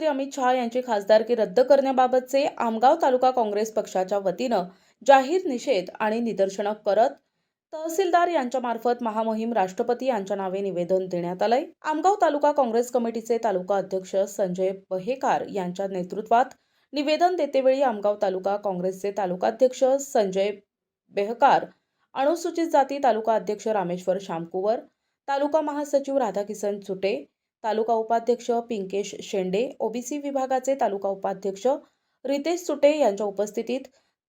अमित शहा यांची खासदारकी रद्द करण्याबाबतचे आमगाव तालुका काँग्रेस पक्षाच्या वतीनं जाहीर निषेध आणि निदर्शनं करत तहसीलदार यांच्यामार्फत महामहिम राष्ट्रपती यांच्या नावे निवेदन देण्यात आलंय. आमगाव तालुका काँग्रेस कमिटीचे तालुका अध्यक्ष संजय बहेकार यांच्या नेतृत्वात निवेदन देतेवेळी आमगाव तालुका काँग्रेसचे तालुकाध्यक्ष संजय बेहकार अनुसूचित जाती तालुका अध्यक्ष रामेश्वर शामकुवर तालुका महासचिव राधाकिसन चुटे तालुका उपाध्यक्ष पिंकेश शेंडे ओबीसी विभागाचे तालुका उपाध्यक्ष रितेश सुटे यांच्या उपस्थितीत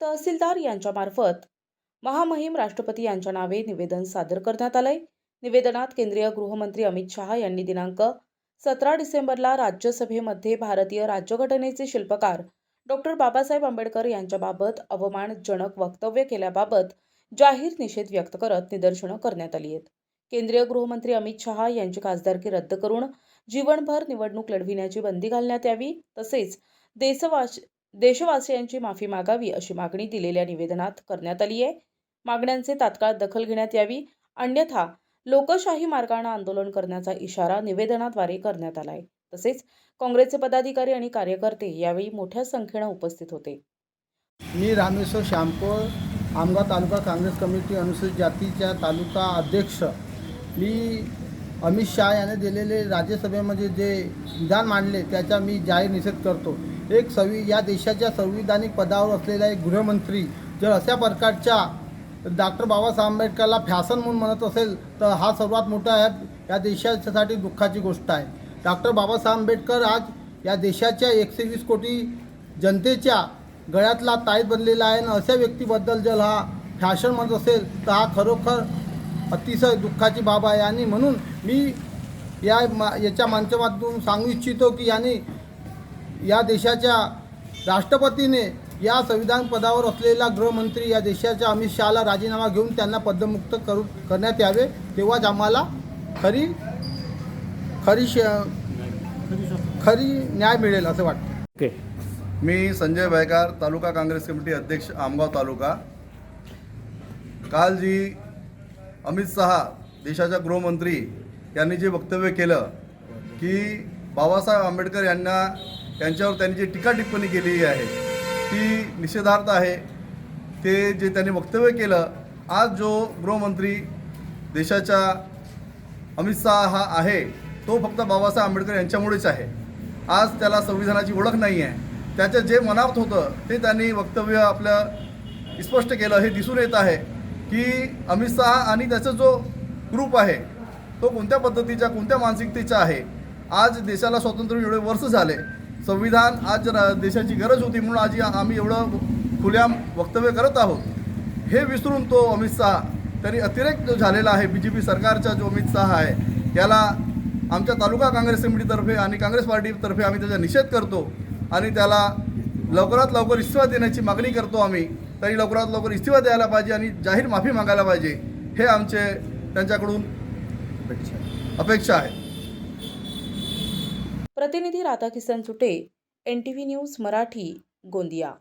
तहसीलदार यांच्यामार्फत महामहिम राष्ट्रपती यांच्या नावे निवेदन सादर करण्यात आलंय. निवेदनात केंद्रीय गृहमंत्री अमित शहा यांनी दिनांक सतरा डिसेंबरला राज्यसभेमध्ये भारतीय राज्यघटनेचे शिल्पकार डॉक्टर बाबासाहेब आंबेडकर यांच्याबाबत अवमानजनक वक्तव्य केल्याबाबत जाहीर निषेध व्यक्त करत निदर्शनं करण्यात आली आहेत. केंद्रीय गृहमंत्री अमित शहा यांची खासदारकी रद्द करून जीवनभर निवडणूक लढविण्याची बंदी घालण्यात यावी तसेच देशवास देशवासियांची माफी मागावी अशी मागणी दिलेल्या निवेदनात करण्यात आली आहे. मागण्यांचे तात्काळ दखल घेण्यात यावी अन्यथा लोकशाही मार्गाने आंदोलन करण्याचा इशारा निवेदनाद्वारे करण्यात आला आहे तसेच काँग्रेसचे पदाधिकारी आणि कार्यकर्ते यावेळी मोठ्या संख्येनं उपस्थित होते. मी रामेश्वर श्यामकोळ आमगाव तालुका काँग्रेस कमिटी अनुसूचित जातीच्या तालुका अध्यक्ष. मी अमित शहा याने दिलेले राज्यसभेमध्ये जे विधान मांडले त्याचा मी जाहीर निषेध करतो. एक सवि या देशाच्या संविधानिक पदावर असलेला एक गृहमंत्री जर अशा प्रकारच्या डॉक्टर बाबासाहेब आंबेडकरला फॅशन म्हणून म्हणत असेल तर हा सर्वात मोठा ॲप या देशासाठी दुःखाची गोष्ट आहे. डॉक्टर बाबासाहेब आंबेडकर आज या देशाच्या एकशे वीस कोटी जनतेच्या गळ्यातला ताईत बनलेला आहे. आणि अशा व्यक्तीबद्दल जर हा फॅशन म्हणत असेल तर हा खरोखर अतिशय दुःखाची बाब आहे. आणि म्हणून मी या मा याच्या माध्यमातून सांगू इच्छितो की यांनी या देशाच्या राष्ट्रपतीने या संविधान पदावर असलेला गृहमंत्री या देशाच्या अमित शहाला राजीनामा घेऊन त्यांना पदमुक्त करू करण्यात यावे तेव्हाच आम्हाला खरी खरी श खरी न्याय मिळेल असं वाटतं. ओके. मी संजय भायकार तालुका काँग्रेस कमिटी अध्यक्ष आमगाव तालुका. काल जी अमित शहा देशाच्या गृहमंत्री यांनी जे वक्तव्य केलं की बाबासाहेब आंबेडकर यांना यांच्यावर त्यांनी जी टीका टिप्पणी केलेली आहे ती निषेधार्थ आहे. ते जे त्यांनी वक्तव्य केलं आज जो गृहमंत्री देशाच्या अमित शहा हा आहे तो फक्त बाबासाहेब आंबेडकर यांच्यामुळेच आहे. आज त्याला संविधानाची ओळख नाही आहे. त्याचं जे मनात होतं ते त्यांनी वक्तव्य आपलं स्पष्ट केलं हे दिसून येत आहे. की अमित शहा आणि त्याचा जो ग्रुप आहे तो कोणत्या पद्धतीच्या कोणत्या मानसिकतेचा आहे? आज देशाला स्वातंत्र्य एवढे वर्ष झाले. संविधान आज देशाची गरज होती म्हणून आज या- आम्ही एवढं खुल्या वक्तव्य करत आहोत. हे विसरून तो अमित शहा तरी अतिरेक जो झालेला आहे बी जे पी सरकारचा जो अमित शहा आहे याला आमच्या तालुका काँग्रेस कमिटीतर्फे आणि काँग्रेस पार्टीतर्फे आम्ही त्याचा निषेध करतो आणि त्याला लवकरात लवकर इस्तिफा देण्याची मागणी करतो आम्ही. तरी लवकरात लवकर इस्तिफा द्यायला पाहिजे आणि जाहीर माफी मागायला पाहिजे. हे आमचे त्यांच्याकडून अपेक्षा आहे. प्रतिनिधी Radhakisan Sute N T V news Marathi Gondia.